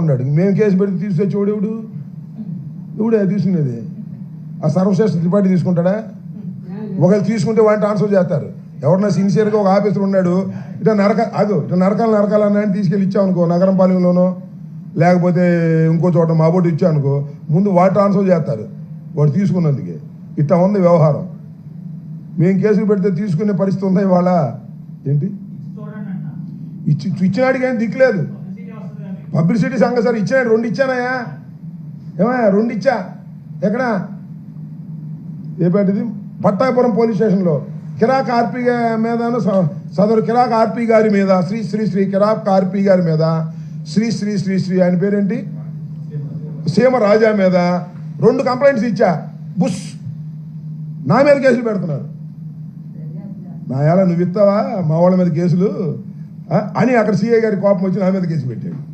ఉన్నాడు. మేము కేసు పెడితే తీసుకొచ్చి ఎవడు? ఎవడే తీసుకునేది? ఆ సర్వశ్రేష్ఠ త్రిపాఠి తీసుకుంటాడా? ఒకళ్ళు తీసుకుంటే వాడిని ట్రాన్స్ఫర్ చేస్తారు. ఎవరన్నా సిన్సియర్గా ఒక ఆఫీసర్ ఉన్నాడు ఇట్లా నరక అదో ఇట్లా నరకాలు నరకాలన్నా అని తీసుకెళ్ళి ఇచ్చావు అనుకో నగరం పాలెంలోనో లేకపోతే ఇంకో చోట మా బోటు ఇచ్చావు అనుకో ముందు వాడు ట్రాన్స్ఫర్ చేస్తారు. వాడు తీసుకున్నందుకే. ఇట్లా ఉంది వ్యవహారం. మేము కేసులు పెడితే తీసుకునే పరిస్థితి ఉందా ఇవాళ? ఏంటి? ఇచ్చి ఇచ్చినాడికి ఏం దిక్కులేదు. పబ్లిసిటీ సంఘ సార్ ఇచ్చాను రెండు ఇచ్చానయ్యా. ఏమయ్యా రెండు ఇచ్చా? ఎక్కడ? ఏ పట్టాపురం పోలీస్ స్టేషన్లో. కిరాక్ ఆర్పీ మీదను స- సదరు కిరాక్ ఆర్పి గారి మీద శ్రీ శ్రీ శ్రీ కిరాక్ ఆర్పి గారి మీద శ్రీ శ్రీ శ్రీ శ్రీ ఆయన పేరేంటి? సీమ రాజా మీద రెండు కంప్లైంట్స్ ఇచ్చా. బుష్ నా మీద కేసులు పెడుతున్నారు. నా ఎలా నువ్వు ఇస్తావా? మా వాళ్ళ మీద కేసులు? అని అక్కడ సీఐ గారి కోపం వచ్చి నా మీద కేసు పెట్టాడు.